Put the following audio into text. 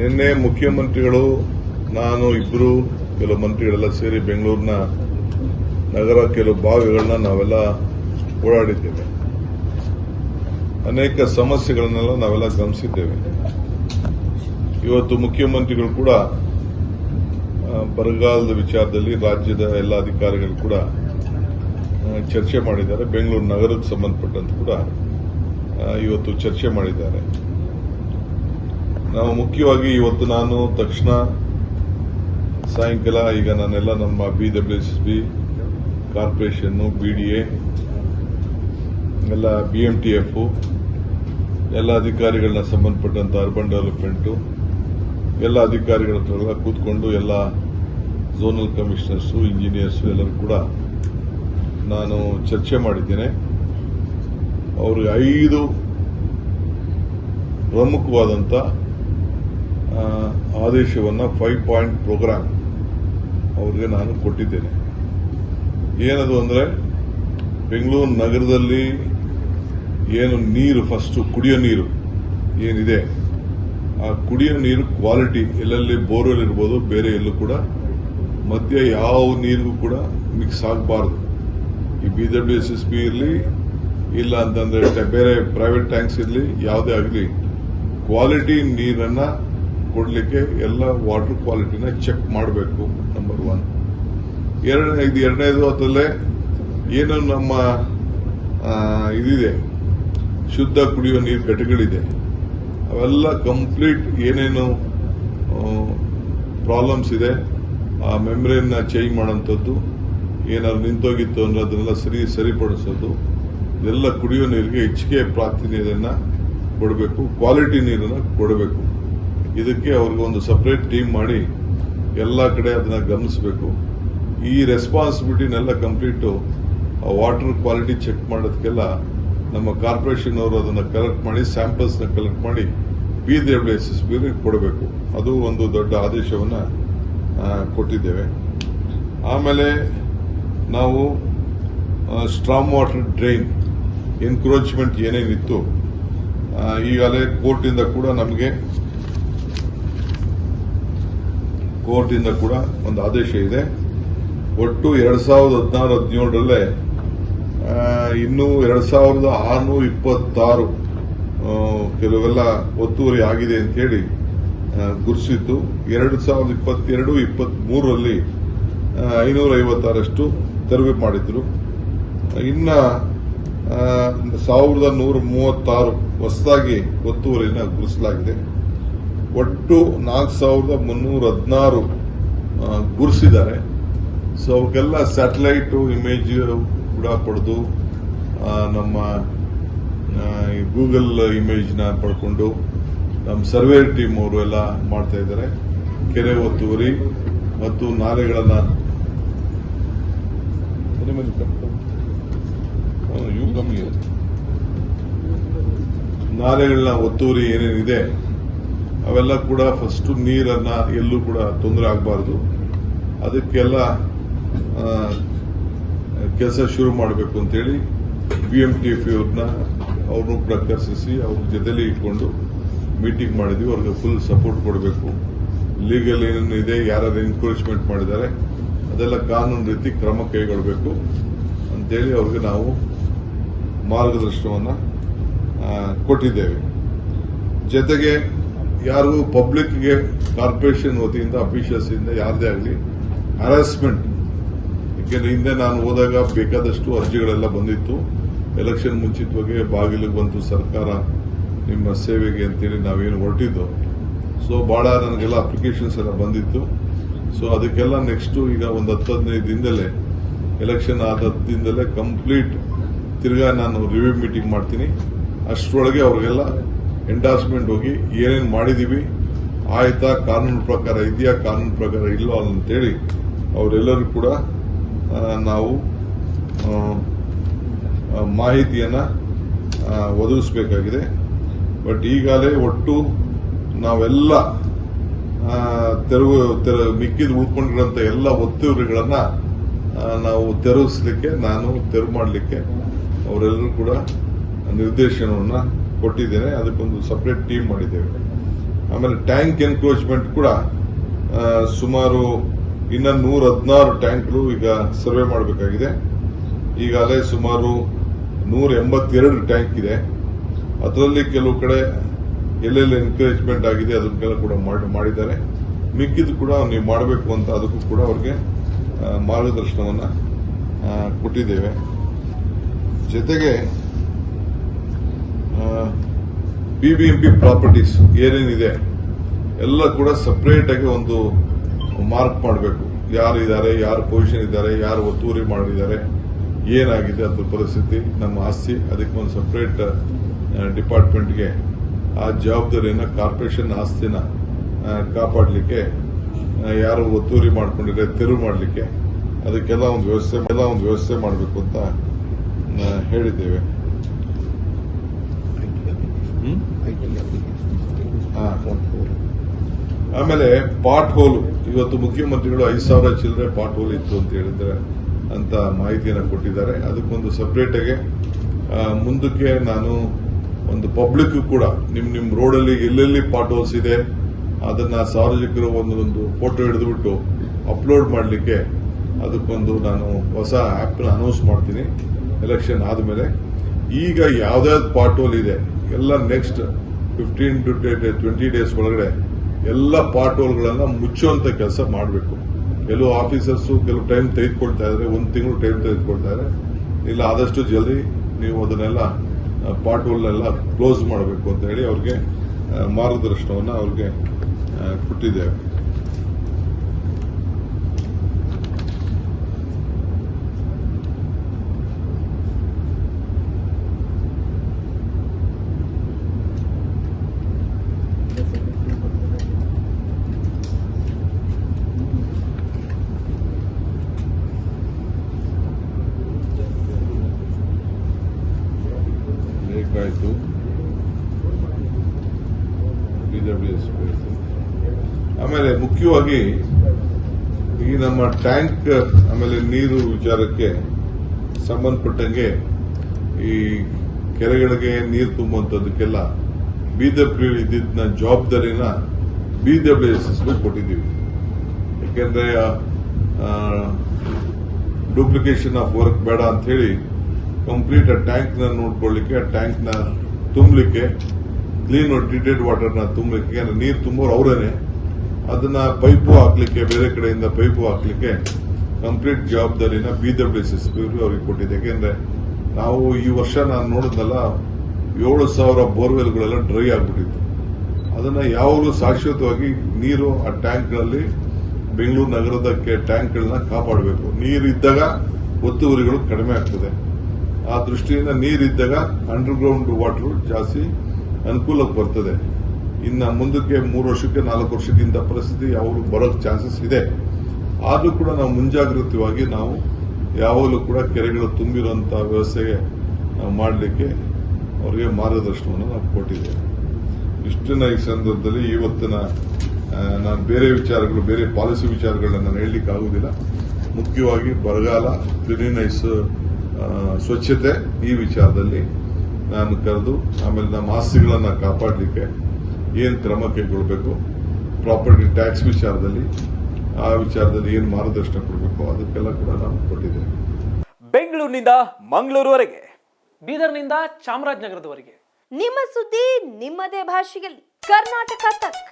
ನಿನ್ನೆ ಮುಖ್ಯಮಂತ್ರಿಗಳು, ನಾನು ಇಬ್ಬರು ಕೆಲವು ಮಂತ್ರಿಗಳೆಲ್ಲ ಸೇರಿ ಬೆಂಗಳೂರಿನ ನಗರ ಕೆಲವು ಭಾಗಗಳನ್ನ ನಾವೆಲ್ಲ ಓಡಾಡಿದ್ದೇವೆ. ಅನೇಕ ಸಮಸ್ಯೆಗಳನ್ನೆಲ್ಲ ನಾವೆಲ್ಲ ಗಮನಿಸಿದ್ದೇವೆ. ಇವತ್ತು ಮುಖ್ಯಮಂತ್ರಿಗಳು ಕೂಡ ಬರಗಾಲದ ವಿಚಾರದಲ್ಲಿ ರಾಜ್ಯದ ಎಲ್ಲ ಅಧಿಕಾರಿಗಳು ಕೂಡ ಚರ್ಚೆ ಮಾಡಿದ್ದಾರೆ. ಬೆಂಗಳೂರು ನಗರಕ್ಕೆ ಸಂಬಂಧಪಟ್ಟಂತೆ ಕೂಡ ಇವತ್ತು ಚರ್ಚೆ ಮಾಡಿದ್ದಾರೆ. ನಾವು ಮುಖ್ಯವಾಗಿ ಇವತ್ತು ನಾನು, ತಕ್ಷಣ, ಸಾಯಂಕಾಲ ಈಗ ನಾನೆಲ್ಲ ನಮ್ಮ B W S B corporation BDA ಎಲ್ಲ ಬಿ ಎಂ ಟಿ ಎಫ್ ಎಲ್ಲ ಅಧಿಕಾರಿಗಳನ್ನ ಸಂಬಂಧಪಟ್ಟಂತ ಅರ್ಬನ್ ಡೆವಲಪ್ಮೆಂಟು, ಎಲ್ಲ ಅಧಿಕಾರಿಗಳ ಹತ್ರ ಕೂತ್ಕೊಂಡು ಎಲ್ಲ ಝೋನಲ್ ಕಮಿಷನರ್ಸು, ಇಂಜಿನಿಯರ್ಸು ಎಲ್ಲರೂ ಕೂಡ ನಾನು ಚರ್ಚೆ ಮಾಡಿದ್ದೇನೆ. ಅವ್ರಿಗೆ ಐದು ಪ್ರಮುಖವಾದಂಥ ಆದೇಶವನ್ನು ಫೈವ್ ಪಾಯಿಂಟ್ ಪ್ರೋಗ್ರಾಮ್ ಅವ್ರಿಗೆ ನಾನು ಕೊಟ್ಟಿದ್ದೇನೆ. ಏನದು ಅಂದರೆ, ಬೆಂಗಳೂರು ನಗರದಲ್ಲಿ ಏನು ನೀರು ಫಸ್ಟು ಕುಡಿಯೋ ನೀರು ಏನಿದೆ, ಆ ಕುಡಿಯೋ ನೀರು ಕ್ವಾಲಿಟಿ ಎಲ್ಲೆಲ್ಲಿ ಬೋರ್ವೆಲ್ ಇರ್ಬೋದು ಬೇರೆ ಎಲ್ಲೂ ಕೂಡ ಮಧ್ಯೆ ಯಾವ ನೀರಿಗೂ ಕೂಡ ಮಿಕ್ಸ್ ಆಗಬಾರ್ದು. ಈ B W S S B ಇರಲಿ, ಇಲ್ಲ ಅಂತಂದ್ರೆ ಬೇರೆ ಪ್ರೈವೇಟ್ ಟ್ಯಾಂಕ್ಸ್ ಇರಲಿ, ಯಾವುದೇ ಆಗಲಿ ಕ್ವಾಲಿಟಿ ನೀರನ್ನ ಕೊಡಲಿಕ್ಕೆ ಎಲ್ಲ ವಾಟರ್ ಕ್ವಾಲಿಟಿನ ಚೆಕ್ ಮಾಡಬೇಕು ನಂಬರ್ ಒನ್ ಎರಡನೇ, ಇದು ಎರಡನೇದು ಅದರಲ್ಲೇ ಏನು ನಮ್ಮ ಇದಿದೆ, ಶುದ್ಧ ಕುಡಿಯುವ ನೀರು ಘಟಕಗಳಿದೆ. ಅವೆಲ್ಲ ಕಂಪ್ಲೀಟ್ ಏನೇನು ಪ್ರಾಬ್ಲಮ್ಸ್ ಇದೆ, ಆ ಮೆಮ್ರೇನ್ನ ಚೇಂಜ್ ಮಾಡೋಂಥದ್ದು ಏನಾದ್ರು ನಿಂತೋಗಿತ್ತು ಅಂದ್ರೆ ಅದನ್ನೆಲ್ಲ ಸರಿ, ಸರಿಪಡಿಸೋದು. ಇದೆಲ್ಲ ಕುಡಿಯೋ ನೀರಿಗೆ ಹೆಚ್ಚಿಗೆ ಪ್ರಾತಿನಿಧ್ಯನ ಕೊಡಬೇಕು ಕ್ವಾಲಿಟಿ ನೀರನ್ನ ಕೊಡಬೇಕು. ಇದಕ್ಕೆ ಅವ್ರಿಗೆ ಒಂದು ಸಪರೇಟ್ ಟೀಮ್ ಮಾಡಿ ಎಲ್ಲ ಕಡೆ ಅದನ್ನ ಗಮನಿಸಬೇಕು. ಈ ರೆಸ್ಪಾನ್ಸಿಬಿಲಿಟಿನೆಲ್ಲ ಕಂಪ್ಲೀಟು ವಾಟರ್ ಕ್ವಾಲಿಟಿ ಚೆಕ್ ಮಾಡೋದಕ್ಕೆಲ್ಲ ನಮ್ಮ ಕಾರ್ಪೊರೇಷನ್ ಅವರು ಅದನ್ನ ಕಲೆಕ್ಟ್ ಮಾಡಿ ಸ್ಯಾಂಪಲ್ಸ್ನ ಕಲೆಕ್ಟ್ ಮಾಡಿ B W S S B ಕೊಡಬೇಕು. ಅದು ಒಂದು ದೊಡ್ಡ ಆದೇಶವನ್ನ ಕೊಟ್ಟಿದ್ದೇವೆ. ಆಮೇಲೆ ನಾವು ಸ್ಟ್ರಾಂಗ್ ವಾಟರ್ ಡ್ರೈನ್ ಎನ್ಕ್ರೋಚ್ಮೆಂಟ್ ಏನೇನಿತ್ತು ಈಗಾಗಲೇ ಕೋರ್ಟಿಂದ ಕೂಡ ನಮಗೆ ಕೋರ್ಟಿಂದ ಕೂಡ ಒಂದು ಆದೇಶ ಇದೆ. ಒಟ್ಟು ಎರಡ್ ಸಾವಿರದ ಹದಿನಾರು, ಹದಿನೇಳರಲ್ಲೇ ಇನ್ನೂ ಎರಡ್ ಸಾವಿರದ ಆರುನೂರ ಇಪ್ಪತ್ತಾರು ಕೆಲವೆಲ್ಲ ಒತ್ತುವರಿ ಆಗಿದೆ ಅಂತ ಹೇಳಿ ಗುರುಸಿತ್ತು ಎರಡು ಸಾವಿರದ ಇಪ್ಪತ್ತೆರಡು ಇಪ್ಪತ್ತ್ ಮೂರರಲ್ಲಿ ಐನೂರ ಐವತ್ತಾರಷ್ಟು ತೆರವು ಮಾಡಿದ್ರು. ಇನ್ನ ಸಾವಿರದ ನೂರ ಮೂವತ್ತಾರು ಹೊಸದಾಗಿ ಒತ್ತುವರಿನ ಗುರುಸಲಾಗಿದೆ ಒಟ್ಟು ನಾಲ್ಕು ಸಾವಿರದ ಮುನ್ನೂರ ಹದಿನಾರು ಗುರುಸಿದ್ದಾರೆ. ಸೊ ಅವಕ್ಕೆಲ್ಲ ಸ್ಯಾಟಲೈಟ್ ಇಮೇಜ್ ಕೂಡ ಪಡೆದು ನಮ್ಮ ಗೂಗಲ್ ಇಮೇಜ್ನ ಪಡ್ಕೊಂಡು ನಮ್ಮ ಸರ್ವೆ ಟೀಮ್ ಅವರು ಎಲ್ಲ ಮಾಡ್ತಾ ಇದ್ದಾರೆ. ಕೆರೆ ಒತ್ತುವರಿ ಮತ್ತು ನಾಲೆಗಳನ್ನ ನಾಲೆಗಳನ್ನ ಒತ್ತುವರಿ ಏನೇನಿದೆ ಅವೆಲ್ಲ ಕೂಡ ಫಸ್ಟ್ ನೀರನ್ನ ಎಲ್ಲೂ ಕೂಡ ತೊಂದರೆ ಆಗಬಾರ್ದು. ಅದಕ್ಕೆಲ್ಲ ಕೆಲಸ ಶುರು ಮಾಡಬೇಕು ಅಂತೇಳಿ ಬಿ ಎಂ ಟಿ ಎಫ್ ಅವ್ರನ್ನ ಅವ್ರನ್ನೂ ಕೂಡ ಕರೆಸಿಸಿ ಅವ್ರ ಜೊತೆಲಿ ಇಟ್ಕೊಂಡು ಮೀಟಿಂಗ್ ಮಾಡಿದ್ವಿ. ಅವ್ರಿಗೆ ಫುಲ್ ಸಪೋರ್ಟ್ ಕೊಡಬೇಕು. ಲೀಗಲ್ ಏನೇನು ಇದೆ ಯಾರು ಎನ್ಕರೇಜ್ಮೆಂಟ್ ಮಾಡಿದ್ದಾರೆ, ಅದೆಲ್ಲ ಕಾನೂನು ರೀತಿ ಕ್ರಮ ಕೈಗೊಳ್ಳಬೇಕು ಅಂತೇಳಿ ಅವ್ರಿಗೆ ನಾವು ಮಾರ್ಗದರ್ಶನವನ್ನು ಕೊಟ್ಟಿದ್ದೇವೆ. ಜೊತೆಗೆ ಯಾರಿಗೂ ಪಬ್ಲಿಕ್ಗೆ ಕಾರ್ಪೊರೇಷನ್ ವತಿಯಿಂದ ಅಫಿಷಿಯಲ್ಸ್ ಇಂದ ಯಾರದೇ ಆಗಲಿ ಹರಾಸ್ಮೆಂಟ್. ಯಾಕೆಂದ್ರೆ ಹಿಂದೆ ನಾನು ಹೋದಾಗ ಬೇಕಾದಷ್ಟು ಅರ್ಜಿಗಳೆಲ್ಲ ಬಂದಿತ್ತು. ಎಲೆಕ್ಷನ್ ಮುಂಚಿತವಾಗಿ ಬಾಗಿಲಿಗೆ ಬಂತು ಸರ್ಕಾರ ನಿಮ್ಮ ಸೇವೆಗೆ ಅಂತೇಳಿ ನಾವೇನು ಹೊರಟಿದ್ದು. ಸೊ ಬಹಳ ನನಗೆಲ್ಲ ಅಪ್ಲಿಕೇಶನ್ಸ್ ಎಲ್ಲ ಬಂದಿತ್ತು. ಸೊ ಅದಕ್ಕೆಲ್ಲ ನೆಕ್ಸ್ಟ್ ಈಗ ಒಂದು ಹತ್ತು ಹದಿನೈದು ದಿನದಲ್ಲೇ, ಎಲೆಕ್ಷನ್ ಆದ ದಿನದಲ್ಲೇ ಕಂಪ್ಲೀಟ್ ತಿರ್ಗಾ ನಾನು ರಿವ್ಯೂ ಮೀಟಿಂಗ್ ಮಾಡ್ತೀನಿ. ಅಷ್ಟರೊಳಗೆ ಅವ್ರಿಗೆಲ್ಲ ಎಂಡಾರ್ಸ್ಮೆಂಟ್ ಹೋಗಿ ಏನೇನು ಮಾಡಿದ್ದೀವಿ ಆಯ್ತಾ, ಕಾನೂನು ಪ್ರಕಾರ ಇದೆಯಾ, ಕಾನೂನು ಪ್ರಕಾರ ಇಲ್ಲೋ ಅಂತೇಳಿ ಅವರೆಲ್ಲರೂ ಕೂಡ ನಾವು ಮಾಹಿತಿಯನ್ನು ಒದಗಿಸಬೇಕಾಗಿದೆ. ಬಟ್ ಈಗಾಗಲೇ ಒಟ್ಟು ನಾವೆಲ್ಲ ತೆರವು, ತೆರ, ಮಿಕ್ಕಿದ ಉಳ್ಕೊಂಡಿರೋಂಥ ಎಲ್ಲ ಒತ್ತುವರಿಗಳನ್ನು ನಾವು ತೆರವಿಸಲಿಕ್ಕೆ, ನಾನು ತೆರವು ಮಾಡಲಿಕ್ಕೆ ಅವರೆಲ್ಲರೂ ಕೂಡ ನಿರ್ದೇಶನವನ್ನ ಕೊಟ್ಟಿದ್ದೇನೆ, ಅದಕ್ಕೊಂದು ಸಪರೇಟ್ ಟೀಮ್ ಮಾಡಿದ್ದೇವೆ. ಆಮೇಲೆ ಟ್ಯಾಂಕ್ ಎನ್ಕ್ರೋಚ್ಮೆಂಟ್ ಕೂಡ ಸುಮಾರು ಇನ್ನೂ ನೂರ ಹದಿನಾರು ಟ್ಯಾಂಕ್ಗಳು ಈಗ ಸರ್ವೆ ಮಾಡಬೇಕಾಗಿದೆ. ಈಗಾಗಲೇ ಸುಮಾರು ನೂರ ಎಂಬತ್ತೆರಡು ಟ್ಯಾಂಕ್ ಇದೆ. ಅದರಲ್ಲಿ ಕೆಲವು ಕಡೆ ಎಲ್ಲೆಲ್ಲಿ ಎನ್ಕರೇಜ್ಮೆಂಟ್ ಆಗಿದೆ ಅದನ್ನೆಲ್ಲ ಕೂಡ ಮಾಡಿ- ಮಾಡಿದ್ದಾರೆ. ಮಿಕ್ಕಿದ್ದು ಕೂಡ ನೀವು ಮಾಡಬೇಕು ಅಂತ ಅದಕ್ಕೂ ಕೂಡ ಅವ್ರಿಗೆ ಮಾರ್ಗದರ್ಶನವನ್ನು ಕೊಟ್ಟಿದ್ದೇವೆ. ಜೊತೆಗೆ ಬಿಬಿಎಂಪಿ ಪ್ರಾಪರ್ಟೀಸ್ ಏನೇನಿದೆ, ಎಲ್ಲ ಕೂಡ ಸಪರೇಟ್ ಆಗಿ ಒಂದು ಮಾರ್ಕ್ ಮಾಡಬೇಕು. ಯಾರು ಇದ್ದಾರೆ, ಯಾರು ಪೊಸಿಷನ್ ಇದ್ದಾರೆ, ಯಾರು ಒತ್ತುವರಿ ಮಾಡಿದ್ದಾರೆ, ಏನಾಗಿದೆ ಅದ್ರ ಪರಿಸ್ಥಿತಿ, ನಮ್ಮ ಆಸ್ತಿ. ಅದಕ್ಕೆ ಒಂದು ಸಪ್ರೇಟ್ ಡಿಪಾರ್ಟ್ಮೆಂಟ್ಗೆ ಆ ಜವಾಬ್ದಾರಿಯನ್ನು ಕಾರ್ಪೊರೇಷನ್ ಆಸ್ತಿನ ಕಾಪಾಡಲಿಕ್ಕೆ ಯಾರು ಒತ್ತುವರಿ ಮಾಡ್ಕೊಂಡಿದ್ರೆ ತೆರವು ಮಾಡಲಿಕ್ಕೆ, ಅದಕ್ಕೆಲ್ಲ ಒಂದು ವ್ಯವಸ್ಥೆ, ಎಲ್ಲ ಒಂದು ವ್ಯವಸ್ಥೆ ಮಾಡಬೇಕು ಅಂತ ಹೇಳಿದ್ದೇವೆ. ಆಮೇಲೆ ಪಾಟ್ ಹೋಲ್. ಇವತ್ತು ಮುಖ್ಯಮಂತ್ರಿಗಳು ಐದು ಸಾವಿರ ಚಿಲ್ಲರೆ ಪಾಟ್ ಹೋಲ್ ಇತ್ತು ಅಂತ ಹೇಳಿದ್ರೆ ಅಂತ ಮಾಹಿತಿಯನ್ನು ಕೊಟ್ಟಿದ್ದಾರೆ. ಅದಕ್ಕೊಂದು ಸಪರೇಟ್ ಆಗಿ ಮುಂದಕ್ಕೆ ನಾನು ಒಂದು ಪಬ್ಲಿಕ್ ಕೂಡ ನಿಮ್ ನಿಮ್ ರೋಡಲ್ಲಿ ಎಲ್ಲೆಲ್ಲಿ ಪಾಟ್ ಹೋಲ್ಸ್ ಇದೆ, ಅದನ್ನ ಸಾರ್ವಜನಿಕರು ಒಂದೊಂದು ಒಂದು ಫೋಟೋ ಹಿಡಿದುಬಿಟ್ಟು ಅಪ್ಲೋಡ್ ಮಾಡಲಿಕ್ಕೆ ಅದಕ್ಕೊಂದು ನಾನು ಹೊಸ ಆಪ್ ಅನೌನ್ಸ್ ಮಾಡ್ತೀನಿ. ಎಲೆಕ್ಷನ್ ಆದಮೇಲೆ ಈಗ ಯಾವ್ದಾವ್ದು ಹೋಲ್ ಇದೆ, ಎಲ್ಲ next fifteen to twenty days ಒಳಗಡೆ ಎಲ್ಲ ಪಾರ್ಟ್ ಹೋಲ್ಗಳನ್ನ ಮುಚ್ಚುವಂತ ಕೆಲಸ ಮಾಡಬೇಕು. ಕೆಲವು ಆಫೀಸರ್ಸ್ ಕೆಲವು ಟೈಮ್ ತೆಗೆದುಕೊಳ್ತಾ ಇದ್ದಾರೆ ಒಂದು ತಿಂಗಳು ಟೈಮ್ ತೆಗೆದುಕೊಳ್ತಾ ಇಲ್ಲ, ಆದಷ್ಟು ಜಲ್ದಿ ನೀವು ಅದನ್ನೆಲ್ಲ ಪಾರ್ಟ್ ಹೋಲ್ನೆಲ್ಲ ಕ್ಲೋಸ್ ಮಾಡಬೇಕು ಅಂತ ಹೇಳಿ ಅವ್ರಿಗೆ ಮಾರ್ಗದರ್ಶನವನ್ನು ಅವ್ರಿಗೆ ಅವ್ರಿಗೆ ಆ, ಕೊಟ್ಟಿದ್ದೇವೆ ಬೇಕಾಯ್ತು ಬಿಡಬ್ಲ್ಯೂಎಸ್ ಆಮೇಲೆ ಮುಖ್ಯವಾಗಿ ಈ ನಮ್ಮ ಟ್ಯಾಂಕ್ ಆಮೇಲೆ ನೀರು ವಿಚಾರಕ್ಕೆ ಸಂಬಂಧಪಟ್ಟಂಗೆ ಈ ಕೆರೆಗಳಿಗೆ ನೀರು ತುಂಬುವಂತದಕ್ಕೆಲ್ಲ ಬಿಡಬ್ಲ್ಯೂ ಇದ್ದಿದ್ದ ಜವಾಬ್ದಾರಿನ ಬಿಡಬ್ಲ್ಯೂಎಸ್ ಕೊಟ್ಟಿದ್ದೀವಿ. ಯಾಕೆಂದ್ರೆ ಡೂಪ್ಲಿಕೇಶನ್ ಆಫ್ ವರ್ಕ್ ಬೇಡ ಅಂತ ಹೇಳಿ ಕಂಪ್ಲೀಟ್ ಆ ನ ನೋಡ್ಕೊಳ್ಳಿಕ್ಕೆ ಆ ನ ತುಂಬಲಿಕ್ಕೆ ಕ್ಲೀನ್ ಟ್ರೀಟೆಡ್ ವಾಟರ್ನ ತುಂಬಲಿಕ್ಕೆ ನೀರು ತುಂಬೋರು ಅವರೇನೆ, ಅದನ್ನ ಪೈಪು ಹಾಕ್ಲಿಕ್ಕೆ, ಬೇರೆ ಕಡೆಯಿಂದ ಪೈಪು ಹಾಕ್ಲಿಕ್ಕೆ ಕಂಪ್ಲೀಟ್ ಜವಾಬ್ದಾರಿನ ಬಿಡಬ್ಲ್ಯೂಎಸ್ ಎಸ್ ಅವರಿಗೆ ಕೊಟ್ಟಿದೆ ಯಾಕೆಂದ್ರೆ ನಾವು ಈ ವರ್ಷ ನಾನು ನೋಡಿದ್ನಲ್ಲ, ಏಳು ಸಾವಿರ ಬೋರ್ವೆಲ್ಗಳೆಲ್ಲ ಡ್ರೈ ಆಗ್ಬಿಟ್ಟಿತ್ತು. ಅದನ್ನ ಯಾವಾಗಲೂ ಶಾಶ್ವತವಾಗಿ ನೀರು ಆ ಟ್ಯಾಂಕ್ಗಳಲ್ಲಿ ಬೆಂಗಳೂರು ನಗರದಕ್ಕೆ ಟ್ಯಾಂಕ್ಗಳನ್ನ ಕಾಪಾಡಬೇಕು. ನೀರು ಇದ್ದಾಗ ಒತ್ತುವರಿಗಳು ಕಡಿಮೆ ಆಗ್ತದೆ. ಆ ದೃಷ್ಟಿಯಿಂದ ನೀರಿದ್ದಾಗ ಅಂಡರ್ಗ್ರೌಂಡ್ ವಾಟರ್ ಜಾಸ್ತಿ ಅನುಕೂಲಕ್ಕೆ ಬರ್ತದೆ. ಇನ್ನ ಮುಂದಕ್ಕೆ ಮೂರು ವರ್ಷಕ್ಕೆ, ನಾಲ್ಕು ವರ್ಷಕ್ಕಿಂತ ಪರಿಸ್ಥಿತಿ ಯಾವಾಗಲೂ ಬರೋಕ್ ಚಾನ್ಸಸ್ ಇದೆ. ಆದರೂ ಕೂಡ ನಾವು ಮುಂಜಾಗ್ರತೆಯಾಗಿ ನಾವು ಯಾವಾಗಲೂ ಕೂಡ ಕೆರೆಗಳು ತುಂಬಿರುವಂತಹ ವ್ಯವಸ್ಥೆಗೆ ನಾವು ಮಾಡಲಿಕ್ಕೆ ಅವರಿಗೆ ಮಾರ್ಗದರ್ಶನವನ್ನು ನಾವು ಕೊಟ್ಟಿದ್ದೇವೆ. ಇಷ್ಟನ್ನ ಈ ಸಂದರ್ಭದಲ್ಲಿ ಇವತ್ತಿನ ನಾನು ಬೇರೆ ವಿಚಾರಗಳು, ಬೇರೆ ಪಾಲಿಸಿ ವಿಚಾರಗಳನ್ನ ನಾನು ಹೇಳಲಿಕ್ಕೆ ಆಗುವುದಿಲ್ಲ ಮುಖ್ಯವಾಗಿ ಬರಗಾಲ ಕ್ಲೀನಿನೈಸ್ ಸ್ವಚ್ಛತೆ ಈ ವಿಚಾರದಲ್ಲಿ ನಾನು ಕರೆದು ಆಮೇಲೆ ನಮ್ಮ ಆಸ್ತಿಗಳನ್ನ ಕಾಪಾಡಲಿಕ್ಕೆ ಏನು ಕ್ರಮ ಕೈಗೊಳ್ಳಬೇಕು ಪ್ರಾಪರ್ಟಿ ಟ್ಯಾಕ್ಸ್ ವಿಚಾರದಲ್ಲಿ ಆ ವಿಚಾರದಲ್ಲಿ ಏನು ಮಾರ್ಗದರ್ಶನ ಕೊಡಬೇಕು ಅದಕ್ಕೆಲ್ಲ ಕೂಡ ನಾವು ಕೊಟ್ಟಿದ್ದೇವೆ ಬೆಂಗಳೂರಿನಿಂದ ಮಂಗಳೂರುವರೆಗೆ ಬೀದರ್ನಿಂದ ಚಾಮರಾಜನಗರದವರೆಗೆ. ನಿಮ್ಮ ಸುದ್ದಿ ನಿಮ್ಮದೇ ಭಾಷೆಯಲ್ಲಿ. ಕರ್ನಾಟಕ ತಕ್